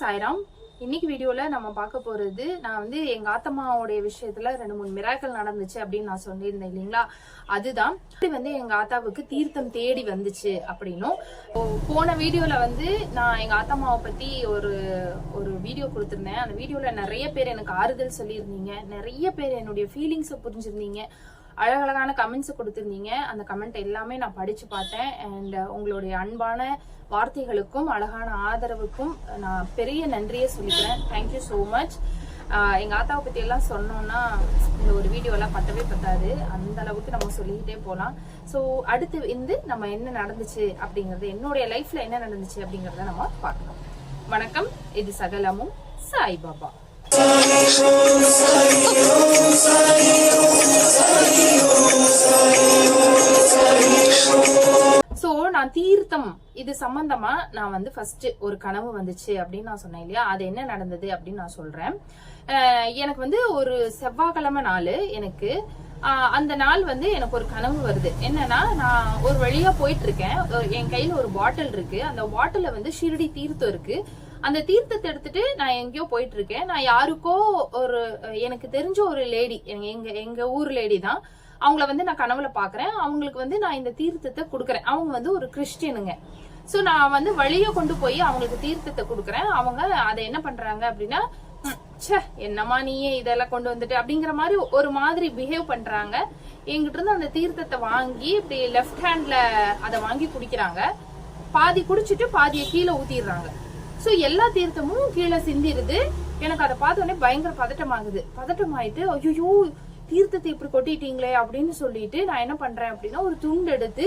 சாய்ராம் இன்னைக்கு வீடியோல நம்ம பார்க்க போறது நான் வந்து எங்க ஆத்தம்மாவுடைய விஷயத்துல ரெண்டு மூணு மிராக்கள் நடந்துச்சு அப்படின்னு நான் சொல்லியிருந்தேன் இல்லைங்களா? அதுதான். இப்படி வந்து எங்க ஆத்தாவுக்கு தீர்த்தம் தேடி வந்துச்சு அப்படின்னும். போன வீடியோல வந்து நான் எங்க ஆத்தம்மாவை பத்தி ஒரு ஒரு வீடியோ கொடுத்துருந்தேன். அந்த வீடியோல நிறைய பேர் எனக்கு ஆறுதல் சொல்லியிருந்தீங்க. நிறைய பேர் என்னுடைய ஃபீலிங்ஸை புரிஞ்சிருந்தீங்க. அழகழகான கமெண்ட்ஸ் கொடுத்துருந்தீங்க. அந்த கமெண்ட் எல்லாமே நான் படிச்சு பார்த்தேன். அண்ட் uh, உங்களுடைய அன்பான வார்த்தைகளுக்கும் அழகான ஆதரவுக்கும் uh, நான் பெரிய நன்றியை சொல்லிக்கிறேன். தேங்க்யூ ஸோ மச் எங்க ஆத்தாவை பத்தி எல்லாம் சொன்னோம்னா இந்த ஒரு வீடியோ எல்லாம் பத்தவே பத்தாது. அந்த அளவுக்கு நம்ம சொல்லிக்கிட்டே போகலாம் ஸோ அடுத்து வந்து நம்ம என்ன நடந்துச்சு அப்படிங்கறது என்னுடைய லைஃப்ல என்ன நடந்துச்சு அப்படிங்கறத நம்ம பார்க்கலாம். வணக்கம். இது சகலமும் சாய்பாபா. சோ நான் தீர்த்தம். இது சம்பந்தமா நான் வந்து ஃபர்ஸ்ட் ஒரு கனவு வந்துச்சு அப்படின்னு நான் சொன்னேன் இல்லையா? அது என்ன நடந்தது அப்படின்னு நான் சொல்றேன். எனக்கு வந்து ஒரு செவ்வாய்க்கிழமை நாள் எனக்கு அந்த நாள் வந்து எனக்கு ஒரு கனவு வருது. என்னன்னா நான் ஒரு வழியா போயிட்டு இருக்கேன். என் கையில ஒரு பாட்டில் இருக்கு. அந்த பாட்டில வந்து ஷிரடி தீர்த்தம் இருக்கு. அந்த தீர்த்தத்தை எடுத்துட்டு நான் எங்கேயோ போயிட்டு இருக்கேன் நான் யாருக்கோ ஒரு எனக்கு தெரிஞ்ச ஒரு லேடி எங்க எங்க ஊர் லேடி தான். அவங்கள வந்து நான் கனவுல பாக்குறேன். அவங்களுக்கு வந்து நான் இந்த தீர்த்தத்தை கொடுக்குறேன். அவங்க வந்து ஒரு கிறிஸ்டியனுங்க. ஸோ நான் வந்து வழியை கொண்டு போய் அவங்களுக்கு தீர்த்தத்தை கொடுக்குறேன். அவங்க அதை என்ன பண்றாங்க அப்படின்னா சே ச்சே என்னம்மா நீயே இதெல்லாம் கொண்டு வந்துட்டு? அப்படிங்கிற மாதிரி ஒரு மாதிரி பிஹேவ் பண்றாங்க. எங்கிட்ட இருந்து அந்த தீர்த்தத்தை வாங்கி இப்படி லெஃப்ட் ஹேண்ட்ல அதை வாங்கி குடிக்கிறாங்க. பாதி குடிச்சிட்டு பாதியை கீழே ஊத்திடுறாங்க. ஸோ எல்லா தீர்த்தமும் கீழே சிந்திருது. எனக்கு அதை பார்த்த உடனே பயங்கர பதட்டமாகுது. பதட்டமாயிட்டு ஐயோ தீர்த்தத்தை இப்படி கொட்டிட்டீங்களே அப்படின்னு சொல்லிட்டு நான் என்ன பண்றேன் அப்படின்னா ஒரு துண்டு எடுத்து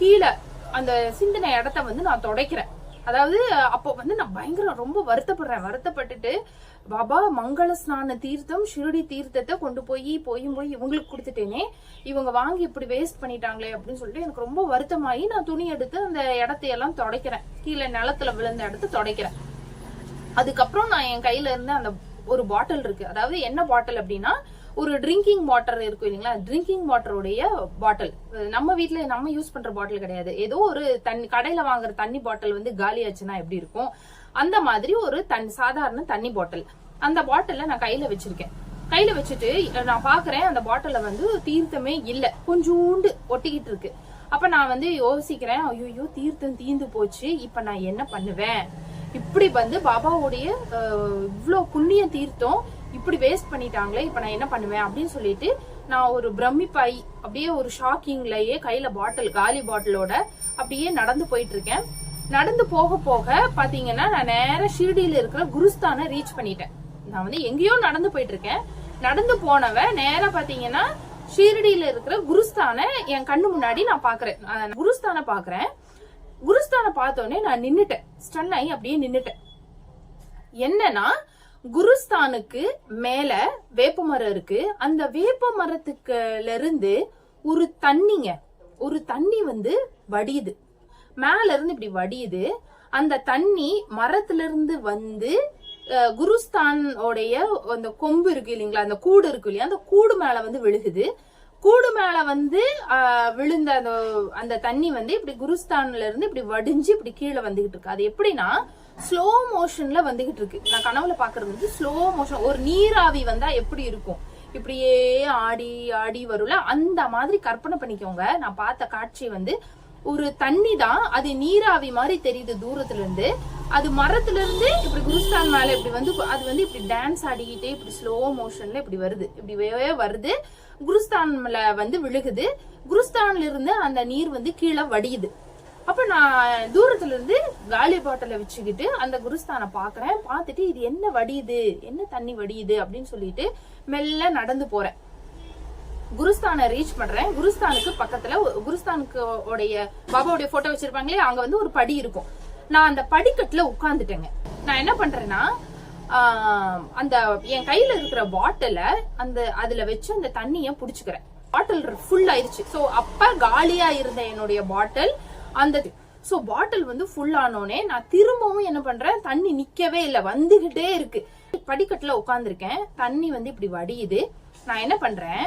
கீழே அந்த சிந்தின இடத்த வந்து நான் துடைக்கிறேன். அதாவது அப்போ வந்து நான் பயங்கர ரொம்ப வருத்தப்படுறேன். வருத்தப்பட்டுட்டு பாபா மங்கள ஸ்நான தீர்த்தம் ஷிருடி தீர்த்தத்தை கொண்டு போய் போயும் போய் இவங்களுக்கு கொடுத்துட்டேனே. இவங்க வாங்கி இப்படி வேஸ்ட் பண்ணிட்டாங்களே அப்படின்னு சொல்லிட்டு எனக்கு ரொம்ப வருத்தமாயி நான் துணி எடுத்து அந்த இடத்தையெல்லாம் துடைக்கிறேன். கீழே நிலத்துல விழுந்த இடத்த துடைக்கிறேன். அதுக்கப்புறம் நான் என் கையில இருந்து அந்த ஒரு பாட்டில் இருக்கு. அதாவது என்ன பாட்டில் அப்படின்னா ஒரு ட்ரிங்கிங் வாட்டர் இருக்கும் இல்லைங்களா? ட்ரிங்கிங் வாட்டருடைய பாட்டில் நம்ம வீட்டில் நம்ம யூஸ் பண்ற பாட்டில் கிடையாது. ஏதோ ஒரு தண்ணி கடையில வாங்குற தண்ணி பாட்டில் வந்து காலி ஆச்சுன்னா எப்படி இருக்கும்? அந்த மாதிரி ஒரு தன் சாதாரண தண்ணி பாட்டில் அந்த பாட்டில நான் கையில வச்சிருக்கேன். கையில வச்சுட்டு நான் பாக்குறேன் அந்த பாட்டில வந்து தீர்த்தமே இல்ல. கொஞ்சூண்டு ஒட்டிக்கிட்டு இருக்கு. அப்ப நான் வந்து யோசிக்கிறேன் ஐயோ தீர்த்தம் தீந்து போச்சு இப்ப நான் என்ன பண்ணுவேன்? இப்படி வந்து பாபாவுடைய இவ்வளோ புண்ணிய தீர்த்தம் இப்படி வேஸ்ட் பண்ணிட்டாங்களே இப்ப நான் என்ன பண்ணுவேன் அப்படின்னு சொல்லிட்டு நான் ஒரு பிரமிப்பாய் அப்படியே ஒரு ஷாக்கிங்லயே கையில பாட்டில் காலி பாட்டிலோட அப்படியே நடந்து போயிட்டு இருக்கேன். நடந்து போக போக பாத்தீங்கன்னா நான் நேரம் ஷிரடியில இருக்கிற குருஸ்தானை ரீச் பண்ணிட்டேன். நான் வந்து எங்கேயோ நடந்து போயிட்டு இருக்கேன் நடந்து போனவ நேரா பாத்தீங்கன்னா ஷீரடியில இருக்கிற குருஸ்தானை என் கண்ணு முன்னாடி நான் பாக்குறேன். அஹ் குருஸ்தானை பாக்குறேன். குருஸ்தானை பார்த்தோன்னே நான் நின்னுட்டேன். ஸ்டன் ஆகி அப்படியே நின்னுட்டேன். என்னன்னா குருஸ்தானுக்கு மேல வேப்ப மரம் இருக்கு. அந்த வேப்ப மரத்துக்குல இருந்து ஒரு தண்ணிங்க. ஒரு தண்ணி வந்து வடியுது. மேல இருந்து இப்படி வடியுது. அந்த தண்ணி மரத்துல இருந்து வந்து குருஸ்தானோடைய அந்த கொம்பு இருக்கு இல்லைங்களா அந்த கூடு இருக்கு இல்லையா அந்த கூடு மேல வந்து விழுகுது. கூடு மேல வந்து விழுந்த அந்த அந்த தண்ணி வந்து இப்படி குருஸ்தான்ல இருந்து இப்படி வடிஞ்சு இப்படி கீழே வந்துகிட்டு இருக்கு. அது எப்படின்னா ஸ்லோ மோஷன்ல வந்துகிட்டு இருக்கு. நான் கனவுல பாக்குறது வந்து ஸ்லோ மோஷன் ஒரு நீராவி வந்தா எப்படி இருக்கும்? இப்படியே ஆடி ஆடி வரும்ல? அந்த மாதிரி கற்பனை பண்ணிக்கோங்க. நான் பார்த்த காட்சி வந்து ஒரு தண்ணி தான் அது நீராவி மாதிரி தெரியுது தூரத்துல இருந்து அது மரத்துல இருந்து இப்படி குருஸ்தான் மேல இப்படி வந்து அது வந்து இப்படி டான்ஸ் ஆடிக்கிட்டே இப்படி ஸ்லோ மோஷன்ல இப்படி வருது. இப்படி வே வருது. குருஸ்தான்ல வந்து விழுகுது. குருஸ்தான்ல இருந்து அந்த நீர் வந்து கீழே வடியுது. அப்ப நான் தூரத்துல இருந்து காலி பாட்டில வச்சுக்கிட்டு அந்த குருஸ்தானை பாக்குறேன் பார்த்துட்டு இது என்ன வடியுது? என்ன தண்ணி வடியுது? அப்படின்னு சொல்லிட்டு மெல்ல நடந்து போறேன். குருஸ்தானை ரீச் பண்றேன். குருஸ்தானுக்கு பக்கத்துல குருஸ்தானுக்கு உடைய பாபாவுடைய போட்டோ வச்சிருப்பாங்களே அங்க வந்து ஒரு படி இருக்கும். நான் அந்த படிக்கட்டுல உட்காந்துட்டேங்க நான் என்ன பண்றேன்னா அந்த என் கையில இருக்கிற பாட்டில அந்த அதுல வச்சு அந்த தண்ணிய புடிச்சுக்கிறேன். பாட்டில் ஃபுல் ஆயிருச்சு. ஸோ அப்ப காலியா இருந்த என்னுடைய பாட்டில் அந்த ஸோ பாட்டில் வந்து ஃபுல் ஆனோடனே நான் திரும்பவும் என்ன பண்றேன் தண்ணி நிக்கவே இல்லை. வந்துகிட்டே இருக்கு. படிக்கட்டுல உட்காந்துருக்கேன் தண்ணி வந்து இப்படி வடியுது. நான் என்ன பண்றேன்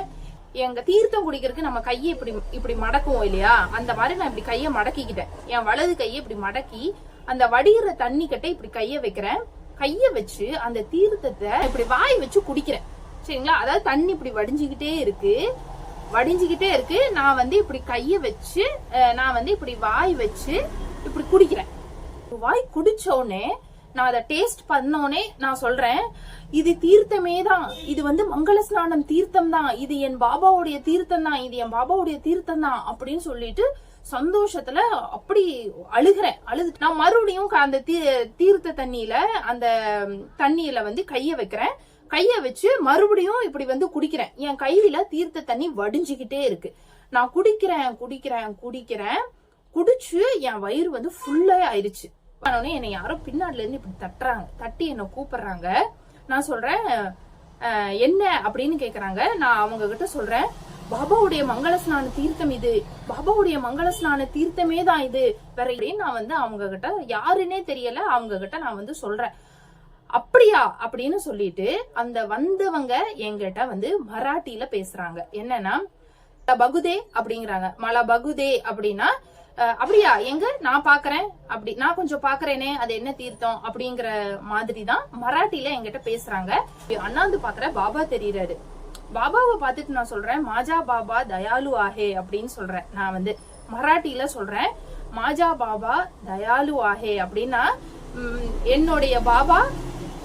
எங்க தீர்த்தம் குடிக்கிறதுக்கு நம்ம கையை இப்படி இப்படி மடக்குவோம் இல்லையா? அந்த மாதிரி நான் இப்படி கையை மடக்கிக்கிட்டேன். என் வலது கையை இப்படி மடக்கி அந்த வடிகிற தண்ணி கிட்ட இப்படி கையை வைக்கிறேன். கையை வச்சு அந்த தீர்த்தத்தை இப்படி வாய் வச்சு குடிக்கிறேன். சரிங்களா? அதாவது தண்ணி இப்படி வடிஞ்சுக்கிட்டே இருக்கு. வடிஞ்சுக்கிட்டே இருக்கு. நான் வந்து இப்படி கைய வச்சு நான் வந்து இப்படி வாய் வச்சு இப்படி குடிக்கிறேன். வாய் குடிச்ச உடனே நான் அதை டேஸ்ட் பண்ணோனே நான் சொல்றேன் இது தீர்த்தமே தான். இது வந்து மங்கள ஸ்நானம் தீர்த்தம் தான். இது என் பாபாவுடைய தீர்த்தம் தான். இது என் பாபாவுடைய தீர்த்தம் தான் அப்படின்னு சொல்லிட்டு சந்தோஷத்துல அப்படி அழுகிறேன். அழுது நான் மறுபடியும் க- அந்த தீ- தீர்த்த தண்ணியில அந்த தண்ணியில வந்து கைய வைக்கிறேன். கைய வச்சு மறுபடியும் இப்படி வந்து குடிக்கிறேன். என் கையில தீர்த்த தண்ணி வடிஞ்சுக்கிட்டே இருக்கு. நான் குடிக்கிறேன் குடிக்கிறேன் குடிக்கிறேன். குடிச்சு என் வயிறு வந்து ஃபுல்லா ஆயிருச்சு. ஆனோடனே என்னை யாரோ பின்னாடில இருந்து இப்படி தட்டுறாங்க தட்டி என்னை கூப்பிடுறாங்க. நான் சொல்றேன் என்ன அப்படின்னு கேக்குறாங்க. நான் அவங்க கிட்ட சொல்றேன் பாபாவுடைய மங்கள ஸ்நான தீர்த்தம் இது. பாபாவுடைய மங்கள ஸ்நான தீர்த்தமே தான் இது. வேற எப்படின்னு நான் வந்து அவங்க கிட்ட யாருன்னே தெரியல அவங்க கிட்ட நான் வந்து சொல்றேன். அப்படியா? அப்படின்னு சொல்லிட்டு அந்த வந்தவங்க என்கிட்ட வந்து மராட்டியில பேசுறாங்க. என்னன்னா பகுதே அப்படிங்கிறாங்க. மலா பகுதே அப்படின்னா அப்படியா? எங்க? நான் பாக்குறேன். அப்படி நான் கொஞ்சம் பாக்குறேனே. அது என்ன தீர்த்தம்? அப்படிங்கிற மாதிரி தான் மராட்டியில எங்கிட்ட பேசுறாங்க அண்ணாந்து பாக்குற பாபா தெரியறாரு. பாபாவை பார்த்துட்டு நான் சொல்றேன் மாஜா பாபா தயாலு ஆஹே அப்படின்னு சொல்றேன். நான் வந்து மராட்டியில சொல்றேன் மாஜா பாபா தயாலு ஆஹே அப்படின்னா என்னுடைய பாபா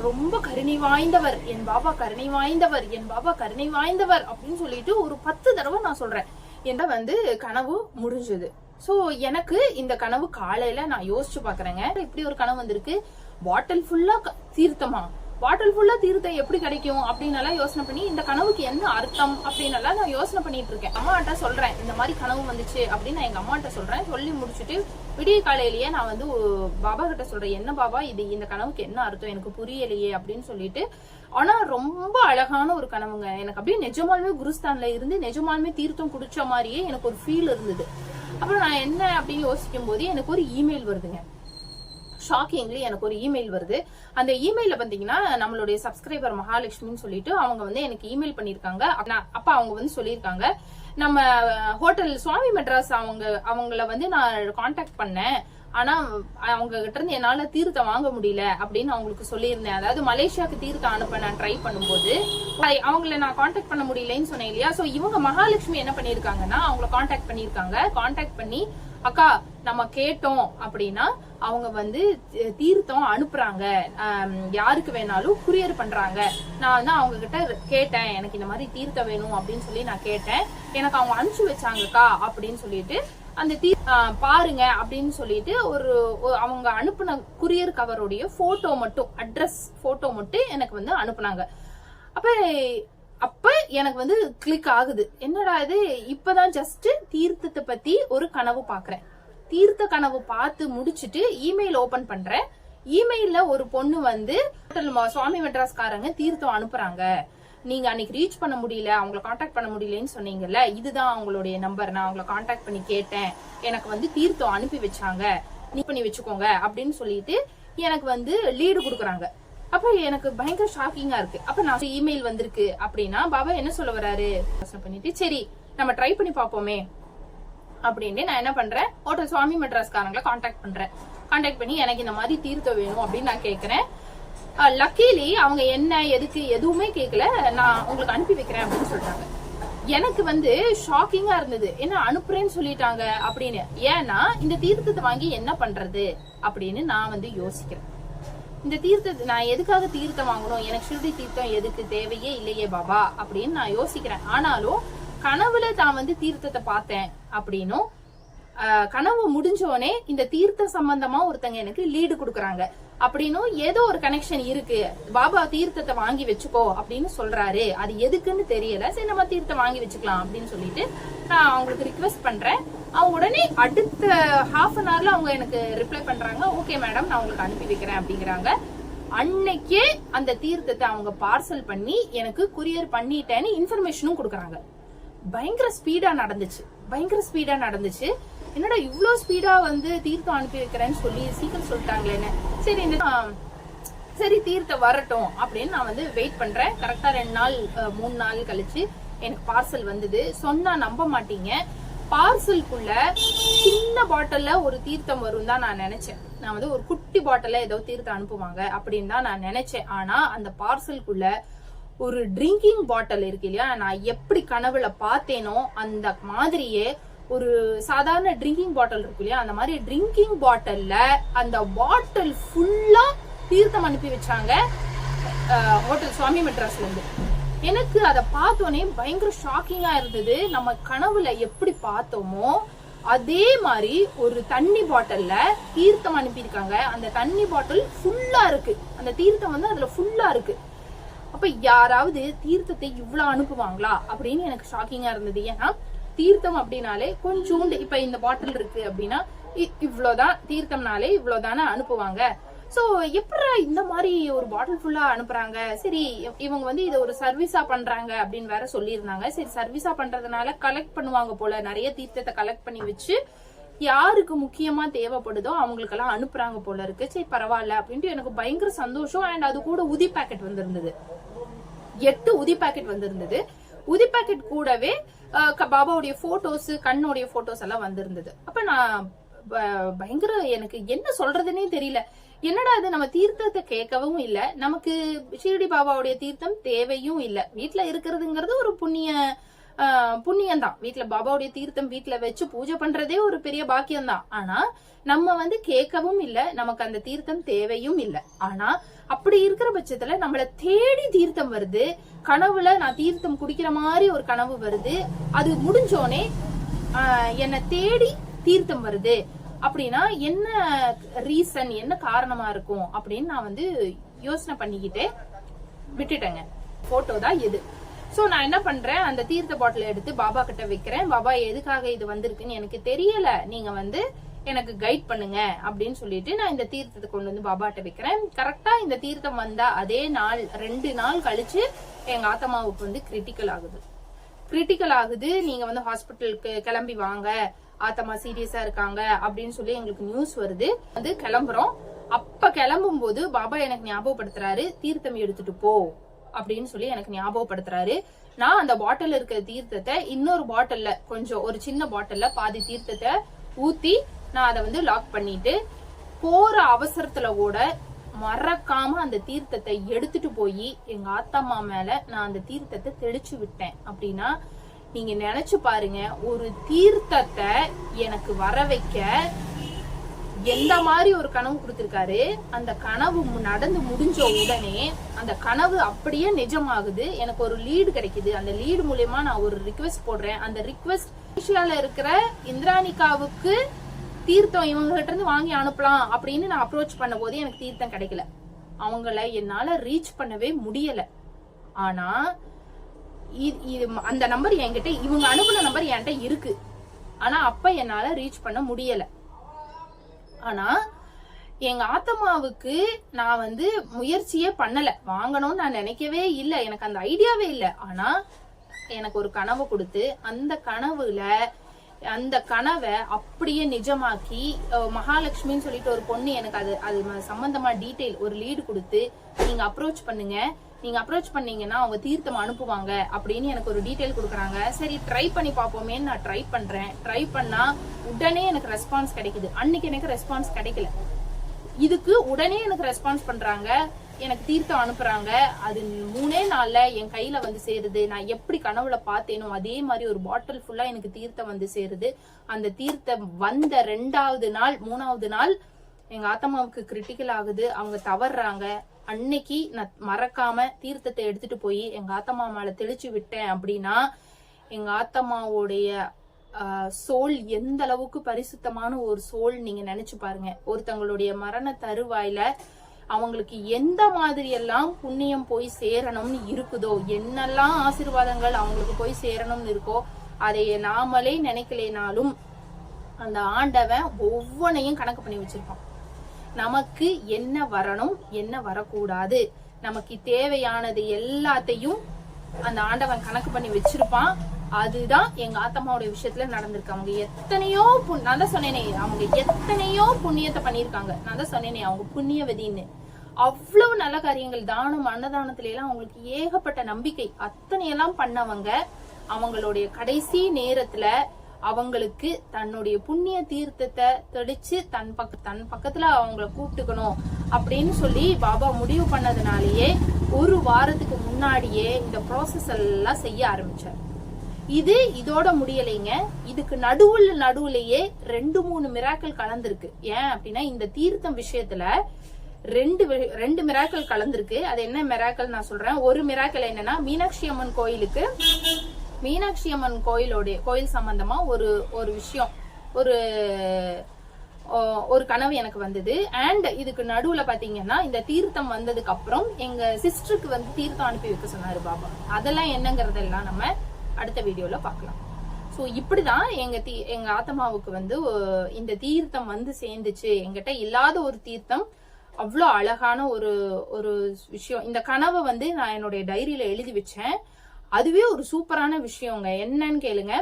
ரொம்ப கருணை வாய்ந்தவர். என் பாபா கருணை வாய்ந்தவர். என் பாபா கருணை வாய்ந்தவர் அப்படின்னு சொல்லிட்டு ஒரு பத்து தடவை நான் சொல்றேன். என்ன வந்து கனவு முடிஞ்சது. சோ எனக்கு இந்த கனவு காலையில நான் யோசிச்சு பாக்குறேங்க. இப்படி ஒரு கனவு வந்திருக்கு. பாட்டில் ஃபுல்லா தீர்த்தமா? பாட்டில் ஃபுல்லா தீர்த்தம் எப்படி கிடைக்கும் அப்படின்னு எல்லாம் யோசனை பண்ணி இந்த கனவுக்கு என்ன அர்த்தம் அப்படின்னு எல்லாம் நான் யோசனை பண்ணிட்டு இருக்கேன். அம்மாட்ட சொல்றேன் இந்த மாதிரி கனவு வந்துச்சு அப்படின்னு நான் எங்க அம்மாட்ட சொல்றேன். சொல்லி முடிச்சுட்டு விடிய காலையிலேயே நான் வந்து பாபா கிட்ட சொல்றேன் என்ன பாபா இது இந்த கனவுக்கு என்ன அர்த்தம்? எனக்கு புரியலையே அப்படின்னு சொல்லிட்டு. ஆனா ரொம்ப அழகான ஒரு கனவுங்க. எனக்கு அப்படியே நிஜமாலுமே குருஸ்தான்ல இருந்து நிஜமாலுமே தீர்த்தம் குடிச்ச மாதிரியே எனக்கு ஒரு ஃபீல் இருந்தது. அப்புறம் நான் என்ன அப்படின்னு யோசிக்கும் போது எனக்கு ஒரு இமெயில் வருதுங்க. ஷாக்கிங்லி எனக்கு ஒரு இமெயில் வருது. அந்த இமெயில பாத்தீங்கன்னா நம்மளுடைய சப்ஸ்கிரைபர் மகாலட்சுமின்னு சொல்லிட்டு அவங்க வந்து எனக்கு இமெயில் பண்ணிருக்காங்க அப்ப அவங்க வந்து சொல்லியிருக்காங்க. நம்ம ஹோட்டல் சுவாமி மெட்ராஸ் அவங்க அவங்கள வந்து நான் காண்டாக்ட் பண்ணேன். ஆனா அவங்க கிட்ட இருந்து என்னால தீர்த்தம் வாங்க முடியல அப்படின்னு அவங்களுக்கு சொல்லியிருந்தேன். அதாவது மலேசியாவுக்கு தீர்த்தம் அனுப்ப நான் ட்ரை பண்ணும்போது ஐ- அவங்கள நான் காண்டாக்ட் பண்ண முடியலன்னு சொன்னேன் இல்லையா? சோ இவங்க மகாலட்சுமி என்ன பண்ணிருக்காங்கன்னா அவங்கள காண்டாக்ட் பண்ணிருக்காங்க காண்டாக்ட் பண்ணி அக்கா நம்ம கேட்டோம் அப்படின்னா அவங்க வந்து தீர்த்தம் அனுப்புறாங்க. யாருக்கு வேணாலும் குரியர் பண்றாங்க. நான் வந்து அவங்க கிட்ட கேட்டேன். எனக்கு இந்த மாதிரி தீர்த்தம் வேணும் அப்படின்னு சொல்லி நான் கேட்டேன். எனக்கு அவங்க அனுப்பிச்சு வச்சாங்கக்கா அப்படின்னு சொல்லிட்டு அந்த தீ பாருங்க அப்படின்னு சொல்லிட்டு ஒரு அவங்க அனுப்புன குரியர் கவருடைய போட்டோ மட்டும் அட்ரஸ் போட்டோ மட்டும் எனக்கு வந்து அனுப்புனாங்க. அப்ப அப்ப எனக்கு வந்து கிளிக் ஆகுது. என்னடா இது? இப்பதான் ஜஸ்ட் தீர்த்தத்தை பத்தி ஒரு கனவு பாக்குறேன். தீர்த்த கனவு பார்த்து முடிச்சுட்டு இமெயில் ஓபன் பண்றேன். இமெயில்ல ஒரு பொண்ணு வந்து சுவாமி மெட்ராஸ்காரங்க தீர்த்தம் அனுப்புறாங்க. நீங்க அன்னைக்கு ரீச் பண்ண முடியல அவங்கள காண்டாக்ட் பண்ண முடியலன்னு சொன்னீங்கல்ல இதுதான் அவங்களுடைய நம்பர் நான் அவங்கள காண்டாக்ட் பண்ணி கேட்டேன். எனக்கு வந்து தீர்த்தம் அனுப்பி வச்சாங்க. நீ பண்ணி வச்சுக்கோங்க அப்படின்னு சொல்லிட்டு எனக்கு வந்து லீடு கொடுக்குறாங்க. அப்ப எனக்கு பயங்கர ஷாக்கிங்கா இருக்கு. அப்ப நான் இமெயில் வந்திருக்கு அப்படின்னா பாபா என்ன சொல்ல வராரு? யோசனை பண்ணிட்டு சரி நம்ம ட்ரை பண்ணி பார்ப்போமே. அப்படின்னு நான் என்ன பண்றேன்? ஹோட்டல் சுவாமி மெட்ராஸ்காரங்களை காண்டாக்ட் பண்றேன். காண்டாக்ட் பண்ணி எனக்கு இந்த மாதிரி தீர்த்தம் வேணும் அப்படின்னு நான் கேட்கறேன் லக்கீலி அவங்க என்ன எதுக்கு எதுவுமே கேட்கல நான் உங்களுக்கு அனுப்பி வைக்கிறேன் அப்படின்னு சொல்றாங்க. எனக்கு வந்து ஷாக்கிங்கா இருந்தது. என்ன அனுப்புறேன்னு சொல்லிட்டாங்க அப்படின்னு. ஏன்னா இந்த தீர்த்தத்தை வாங்கி என்ன பண்றது அப்படின்னு நான் வந்து யோசிக்கிறேன். இந்த தீர்த்தத்தை நான் எதுக்காக தீர்த்தம் வாங்கணும்? எனக்கு ஷிர்டி தீர்த்தம் எதுக்கு? தேவையே இல்லையே பாபா அப்படின்னு நான் யோசிக்கிறேன். ஆனாலும் கனவுல தான் வந்து தீர்த்தத்தை பார்த்தேன் அப்படின்னும் கனவு முடிஞ்சோடனே இந்த தீர்த்த சம்பந்தமா ஒருத்தங்க எனக்கு லீடு கொடுக்குறாங்க. அப்படின்னும் ஏதோ ஒரு கனெக்ஷன் இருக்கு. பாபா தீர்த்தத்தை வாங்கி வச்சுக்கோ அப்படின்னு சொல்றாரு. அது எதுக்குன்னு தெரியல. சரி நம்ம தீர்த்தம் வாங்கி வச்சுக்கலாம் அப்படின்னு சொல்லிட்டு நான் அவங்களுக்கு ரிக்வெஸ்ட் பண்றேன். அவங்க உடனே அடுத்த ஹாஃப் அன் ஹவர்ல அவங்க எனக்கு ரிப்ளை பண்றாங்க. ஓகே மேடம் நான் உங்களுக்கு அனுப்பி வைக்கிறேன் அப்படிங்கிறாங்க. அன்னைக்கே அந்த தீர்த்தத்தை அவங்க பார்சல் பண்ணி எனக்கு குரியர் பண்ணிட்டேன்னு இன்ஃபர்மேஷனும் கொடுக்குறாங்க. பயங்கர ஸ்பீடா நடந்துச்சு. பயங்கர ஸ்பீடா நடந்துச்சு. என்னடா இவ்வளோ ஸ்பீடா வந்து தீர்த்தம் அனுப்பி வைக்கிறேன்னு சொல்லி சீக்கிரம் சொல்லிட்டாங்களேன்னு. சரி என்ன சரி தீர்த்தம் வரட்டும் அப்படின்னு நான் வந்து வெயிட் பண்றேன். கரெக்டா ரெண்டு நாள் மூணு நாள் கழிச்சு எனக்கு பார்சல் வந்தது. சொன்னா நம்ப மாட்டீங்க. பார்சலுக்குள்ள சின்ன பாட்டில்ல ஒரு தீர்த்தம் வரும் தான் நான் நினைச்சேன். நான் வந்து ஒரு குட்டி பாட்டில ஏதோ தீர்த்தம் அனுப்புவாங்க அப்படின்னு தான் நான் நினைச்சேன். ஆனா அந்த பார்சலுக்குள்ள ஒரு ட்ரிங்கிங் பாட்டில் இருக்கு இல்லையா? நான் எப்படி கனவுல பார்த்தேனோ அந்த மாதிரியே ஒரு சாதாரண ட்ரிங்கிங் பாட்டில் இருக்கு இல்லையா? அந்த மாதிரி ட்ரிங்கிங் பாட்டில்ல அந்த பாட்டில் ஃபுல்லா தீர்த்தம் அனுப்பி வச்சாங்க ஹோட்டல் சுவாமி மெட்ராஸ்ல இருந்து எனக்கு அதை பார்த்தோன்னே பயங்கர ஷாக்கிங்கா இருந்தது. நம்ம கனவுல எப்படி பார்த்தோமோ அதே மாதிரி ஒரு தண்ணி பாட்டில்ல தீர்த்தம் அனுப்பியிருக்காங்க. அந்த தண்ணி பாட்டில் ஃபுல்லா இருக்கு. அந்த தீர்த்தம் வந்து அதுல ஃபுல்லா இருக்கு. அப்ப யாராவது தீர்த்தத்தை இவ்வளவு அனுப்புவாங்களா? அப்படின்னு எனக்கு ஷாக்கிங்கா இருந்தது. ஏன்னா தீர்த்தம் அப்படின்னாலே கொஞ்சோண்டு இப்ப இந்த பாட்டில் இருக்கு அப்படின்னா இ- இவ்வளவுதான் தீர்த்தம்னாலே இவ்வளவுதானே அனுப்புவாங்க. சோ எப்படா இந்த மாதிரி ஒரு பாட்டில் ஃபுல்லா அனுப்புறாங்க? சரி இவங்க வந்து இதை ஒரு சர்வீஸா பண்றாங்க அப்படின்னு வேற சொல்லியிருந்தாங்க. சரி சர்வீஸா பண்றதுனால கலெக்ட் பண்ணுவாங்க போல. நிறைய தீர்த்தத்தை கலெக்ட் பண்ணி வச்சு யாருக்கு முக்கியமா தேவைப்படுதோ அவங்களுக்கெல்லாம் அனுப்புறாங்க போல இருக்கு. சரி பரவாயில்ல அப்படின்ட்டு எனக்கு பயங்கர சந்தோஷம். அண்ட் அது கூட உதி பாக்கெட் வந்திருந்தது. எட்டு உதி பாக்கெட் வந்திருந்தது. உதி பாக்கெட் கூடவே க- பாபாவுடைய போட்டோஸ் கண்ணுடைய போட்டோஸ் எல்லாம் வந்திருந்தது. அப்ப நான் ப- பயங்கர எனக்கு என்ன சொல்றதுன்னே தெரியல. என்னடா இது? நம்ம தீர்த்தத்தை கேட்கவும் இல்ல. நமக்கு ஷீரடி பாபாவுடைய தீர்த்தம் தேவையும் இல்ல. வீட்டுல இருக்கிறதுங்கிறது ஒரு புண்ணிய புண்ணியம் தான் வீட்டுல பாபாவுடைய தீர்த்தம் வீட்டுல வச்சு பூஜை பண்றதே ஒரு பெரிய பாக்கியம் தான் ஆனா நம்ம வந்து கேட்கவும் இல்லை நமக்கு அந்த தீர்த்தம் தேவையும் இல்லை. ஆனா அப்படி இருக்கிற பட்சத்துல நம்மள தேடி தீர்த்தம் வருது. கனவுல நான் தீர்த்தம் குடிக்கிற மாதிரி ஒரு கனவு வருது. அது முடிஞ்சோனே என்னை தேடி தீர்த்தம் வருது. அப்படின்னா என்ன ரீசன் என்ன காரணமா இருக்கும் அப்படின்னு நான் வந்து யோசனை பண்ணிக்கிட்டே விட்டுட்டேங்க. போட்டோ தான் எது ஸோ நான் என்ன பண்ணுறேன் அந்த தீர்த்த பாட்டில் எடுத்து பாபா கிட்ட வைக்கிறேன். பாபா எதுக்காக இது வந்திருக்குன்னு எனக்கு தெரியலை. நீங்கள் வந்து எனக்கு கைட் பண்ணுங்க அப்படின்னு சொல்லிட்டு நான் இந்த தீர்த்தத்தை கொண்டு வந்து பாபாட்ட வைக்கிறேன். கரெக்டாக இந்த தீர்த்தம் வந்தா அதே நாள் ரெண்டு நாள் கழிச்சு எங்கள் ஆத்தமாவுக்கு வந்து கிரிட்டிக்கல் ஆகுது. கிரிட்டிக்கல் ஆகுது. நீங்கள் வந்து ஹாஸ்பிட்டலுக்கு கிளம்பி வாங்க. ஆத்தமா சீரியஸா இருக்காங்க அப்படின்னு சொல்லி எங்களுக்கு நியூஸ் வருது. வந்து கிளம்புறோம். அப்ப கிளம்பும் போது பாபா எனக்கு ஞாபகப்படுத்துறாரு தீர்த்தம் எடுத்துட்டு போ. அப்படின்னு சொல்லி எனக்கு ஞாபகப்படுத்துறாரு. நான் அந்த பாட்டில் இருக்கிற தீர்த்தத்தை இன்னொரு பாட்டில்ல கொஞ்சம் ஒரு சின்ன பாட்டில்ல பாதி தீர்த்தத்தை ஊத்தி நான் அதை வந்து லாக் பண்ணிட்டு போற அவசரத்துல கூட மறக்காம அந்த தீர்த்தத்தை எடுத்துட்டு போய் எங்க ஆத்தம்மா மேல நான் அந்த தீர்த்தத்தை தெளிச்சு விட்டேன். அப்படின்னா நீங்க நினைச்சு பாருங்க ஒரு தீர்த்தத்தை எனக்கு வர வைக்க எந்த மாதிரி ஒரு கனவு கொடுத்துருக்காரு அந்த கனவு நடந்து முடிஞ்ச உடனே அந்த கனவு அப்படியே நிஜமாகுது. எனக்கு ஒரு லீடு கிடைக்குது. அந்த லீடு மூலயமா நான் ஒரு ரிக்வெஸ்ட் போடுறேன். அந்த ரிக்வெஸ்ட் ஏஷியால இருக்கிற இந்திராணிகாவுக்கு தீர்த்தம் இவங்க கிட்ட இருந்து வாங்கி அனுப்பலாம் அப்படின்னு நான் அப்ரோச் பண்ண போது எனக்கு தீர்த்தம் கிடைக்கல. அவங்கள என்னால ரீச் பண்ணவே முடியல. ஆனா இது அந்த நம்பர் என்கிட்ட இவங்க அனுப்புன நம்பர் என்கிட்ட இருக்கு. ஆனா அப்ப என்னால ரீச் பண்ண முடியலை. ஆனா எங்க ஆத்தம்மாவுக்கு நான் வந்து முயற்சியே பண்ணல. வாங்கணும்னு நான் நினைக்கவே இல்லை. எனக்கு அந்த ஐடியாவே இல்லை. ஆனா எனக்கு ஒரு கனவு கொடுத்து அந்த கனவுல அந்த கனவை அப்படியே நிஜமாக்கி மகாலட்சுமின்னு சொல்லிட்டு ஒரு பொண்ணு எனக்கு அது அது சம்பந்தமா டீட்டெயில் ஒரு லீடு கொடுத்து நீங்க அப்ரோச் பண்ணுங்க. நீங்க அப்ரோச் பண்ணீங்கன்னா அவங்க தீர்த்தம் அனுப்புவாங்க அப்படின்னு எனக்கு ஒரு டீடைல் கொடுக்குறாங்க. சரி ட்ரை பண்ணி பார்ப்போமேன்னு நான் ட்ரை பண்றேன். ட்ரை பண்ணா உடனே எனக்கு ரெஸ்பான்ஸ் கிடைக்குது. அன்னைக்கு எனக்கு ரெஸ்பான்ஸ் கிடைக்கல. இதுக்கு உடனே எனக்கு ரெஸ்பான்ஸ் பண்றாங்க. எனக்கு தீர்த்தம் அனுப்புறாங்க. அது மூணே நாள்ல என் கையில வந்து சேருது. நான் எப்படி கனவுல பார்த்தேனோ அதே மாதிரி ஒரு பாட்டில் ஃபுல்லா எனக்கு தீர்த்தம் வந்து சேருது. அந்த தீர்த்தம் வந்த ரெண்டாவது நாள் மூணாவது நாள் எங்க ஆத்தம்மாவுக்கு கிரிட்டிக்கல் ஆகுது. அவங்க தவறுறாங்க. அன்னைக்கு நான் மறக்காம தீர்த்தத்தை எடுத்துட்டு போய் எங்க ஆத்தம்மா மேல தெளிச்சு விட்டேன் அப்படின்னா எங்க ஆத்தம்மாவுடைய சோல் எந்த அளவுக்கு பரிசுத்தமான ஒரு சோல் நீங்க நினைச்சு பாருங்க. ஒருத்தங்களுடைய மரண தருவாயில அவங்களுக்கு எந்த மாதிரி எல்லாம் புண்ணியம் போய் சேரணும்னு இருக்குதோ என்னெல்லாம் ஆசீர்வாதங்கள் அவங்களுக்கு போய் சேரணும்னு இருக்கோ அதை நாமளே நினைக்கலைனாலும் அந்த ஆண்டவன் ஒவ்வொன்னையும் கணக்கு பண்ணி வச்சிருப்பான். நமக்கு என்ன வரணும் என்ன வரக்கூடாது? நமக்கு தேவையானது எல்லாத்தையும் அந்த ஆண்டவன் கணக்கு பண்ணி வச்சிருப்பான். அதுதான் எங்க ஆத்தம்மாவுடைய விஷயத்துல நடந்திருக்கு. அவங்க எத்தனையோ புண்- நான் தான் சொன்னேனே அவங்க எத்தனையோ புண்ணியத்தை பண்ணியிருக்காங்க. நான் தான் சொன்னேனே அவங்க புண்ணியவதின்னு. அவ்வளவு நல்ல காரியங்கள் தானம் அன்னதானத்துல எல்லாம் அவங்களுக்கு ஏகப்பட்ட நம்பிக்கை. அத்தனை எல்லாம் பண்ணவங்க அவங்களுடைய கடைசி நேரத்துல அவங்களுக்கு தன்னுடைய புண்ணிய தீர்த்தத்தை தெளிச்சு தன் பக்க தன் பக்கத்துல அவங்கள கூப்பிட்டுக்கணும் அப்படின்னு சொல்லி பாபா முடிவு பண்ணதுனாலயே ஒரு வாரத்துக்கு முன்னாடியே இந்த ப்ராசஸ் எல்லாம் செய்ய ஆரம்பிச்சார். இது இதோட முடியலைங்க. இதுக்கு நடுவுல நடுவுலயே ரெண்டு மூணு மிராக்கள் கலந்திருக்கு. ஏன் அப்படின்னா இந்த தீர்த்தம் விஷயத்துல ரெண்டு ரெண்டு மிராக்கள் கலந்திருக்கு. அது என்ன மிராக்கள் நான் சொல்றேன்? ஒரு மிராக்கள் என்னன்னா மீனாட்சி அம்மன் கோயிலுக்கு மீனாட்சி அம்மன் கோயிலோடைய கோயில் சம்பந்தமா ஒரு ஒரு விஷயம். ஒரு ஒரு கனவு எனக்கு வந்தது. அண்ட் இதுக்கு நடுவுல பாத்தீங்கன்னா இந்த தீர்த்தம் வந்ததுக்கு அப்புறம் எங்க சிஸ்டருக்கு வந்து தீர்த்தம் அனுப்பி வைக்க சொன்னாரு பாபா. அதெல்லாம் என்னங்கறதெல்லாம் நம்ம அடுத்த வீடியோல பார்க்கலாம் ஸோ இப்படிதான் எங்க தீ எங்க ஆத்தமாவுக்கு வந்து இந்த தீர்த்தம் வந்து சேர்ந்துச்சு. எங்கிட்ட இல்லாத ஒரு தீர்த்தம். அவ்வளோ அழகான ஒரு ஒரு விஷயம். இந்த கனவை வந்து நான் என்னுடைய டைரியில எழுதி வச்சேன். அதுவே ஒரு சூப்பரான விஷயங்க. என்னன்னு கேளுங்க.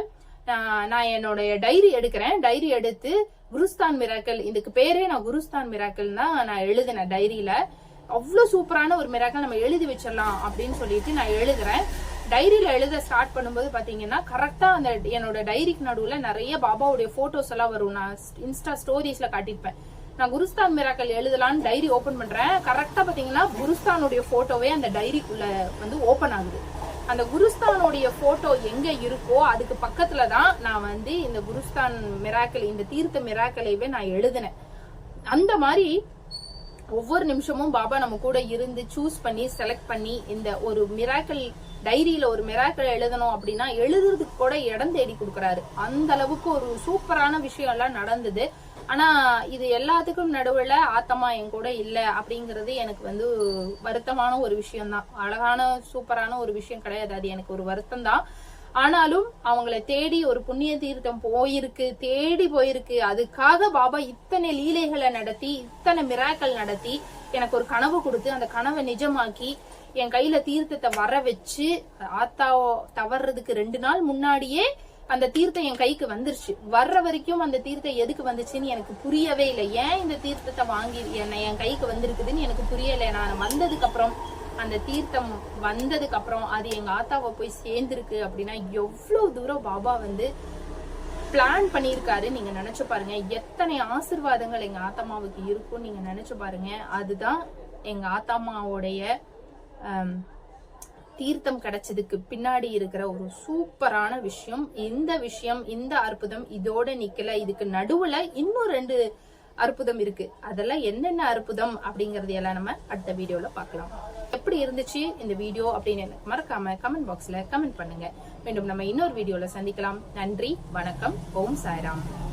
நான் என்னுடைய டைரி எடுக்கிறேன். டைரி எடுத்து குருஸ்தான் மிராக்கல் இதுக்கு பேரே நான் குருஸ்தான் மிராக்கல் தான் நான் எழுதினேன் டைரியில. அவ்வளோ சூப்பரான ஒரு மிராக்கல் நம்ம எழுதி வச்சிடலாம் அப்படின்னு சொல்லிட்டு நான் எழுதுறேன். டைரியில எழுத ஸ்டார்ட் பண்ணும்போது பாத்தீங்கன்னா கரெக்டா அந்த என்னோட டைரிக்கு நடுவுல நிறைய பாபாவுடைய போட்டோஸ் எல்லாம் வரும். நான் இன்ஸ்டா ஸ்டோரிஸ்ல காட்டியிருப்பேன். நான் குருஸ்தான் மிராக்கல் எழுதலாம்னு டைரி ஓபன் பண்றேன். கரெக்டா பாத்தீங்கன்னா குருஸ்தானுடைய போட்டோவே அந்த டைரிக்குள்ள வந்து ஓபன் ஆகுது. அந்த குருஸ்தானுடைய போட்டோ எங்க இருக்கோ அதுக்கு பக்கத்துல தான் நான் வந்து இந்த குருஸ்தான் மிராக்கல் இந்த தீர்த்த மிராக்கலைவே நான் எழுதினேன். அந்த மாதிரி ஒவ்வொரு நிமிஷமும் பாபா நம்ம கூட இருந்து சூஸ் பண்ணி செலக்ட் பண்ணி இந்த ஒரு மிராக்கல் டைரியில ஒரு மிராக்கல் எழுதணும் அப்படின்னா எழுதுறதுக்கு கூட இடம் தேடி கொடுக்குறாரு. அந்த அளவுக்கு ஒரு சூப்பரான விஷயம் எல்லாம் நடந்தது. ஆனா இது எல்லாத்துக்கும் நடுவுல ஆத்தமா என் கூட இல்ல அப்படிங்கறது எனக்கு வந்து வருத்தமான ஒரு விஷயம் தான் அழகான சூப்பரான ஒரு விஷயம் கிடையாது. அது எனக்கு ஒரு வருத்தம் தான் ஆனாலும் அவங்கள தேடி ஒரு புண்ணிய தீர்த்தம் போயிருக்கு தேடி போயிருக்கு. அதுக்காக பாபா இத்தனை லீலைகளை நடத்தி இத்தனை மிராக்கள் நடத்தி எனக்கு ஒரு கனவு கொடுத்து அந்த கனவை நிஜமாக்கி என் கையில தீர்த்தத்தை வர வச்சு ஆத்தா தவறுறதுக்கு ரெண்டு நாள் முன்னாடியே அந்த தீர்த்தம் என் கைக்கு வந்துருச்சு. வர்ற வரைக்கும் அந்த தீர்த்தம் எதுக்கு வந்துச்சுன்னு எனக்கு புரியவே இல்லை. ஏன் இந்த தீர்த்தத்தை வாங்கி என்ன என் கைக்கு வந்திருக்குதுன்னு எனக்கு புரியலை. நான் வந்ததுக்கு அப்புறம் அந்த தீர்த்தம் வந்ததுக்கு அப்புறம் அது எங்க ஆத்தாவை போய் சேர்ந்துருக்கு அப்படின்னா எவ்வளவு தூரம் பாபா வந்து பிளான் பண்ணியிருக்காரு நீங்க நினைச்சு பாருங்க. எத்தனை ஆசிர்வாதங்கள் எங்க ஆத்தம்மாவுக்கு இருக்கும் நீங்க நினைச்சு பாருங்க. அதுதான் எங்க ஆத்தாமாவோடைய தீர்த்தம் கிடைச்சதுக்கு பின்னாடி இருக்கிற ஒரு சூப்பரான விஷயம். இந்த விஷயம் இந்த அற்புதம் இதோட நிக்கல. இதுக்கு நடுவுல இன்னும் ரெண்டு அற்புதம் இருக்கு. அதெல்லாம் என்னென்ன அற்புதம் அப்படிங்கறது எல்லாம் நம்ம அடுத்த வீடியோல பார்க்கலாம். எப்படி இருந்துச்சு இந்த வீடியோ அப்படின்னு எனக்கு மறக்காம கமெண்ட் பாக்ஸ்ல கமெண்ட் பண்ணுங்க. மீண்டும் நம்ம இன்னொரு வீடியோல சந்திக்கலாம். நன்றி வணக்கம் ஓம் சாய்ராம்.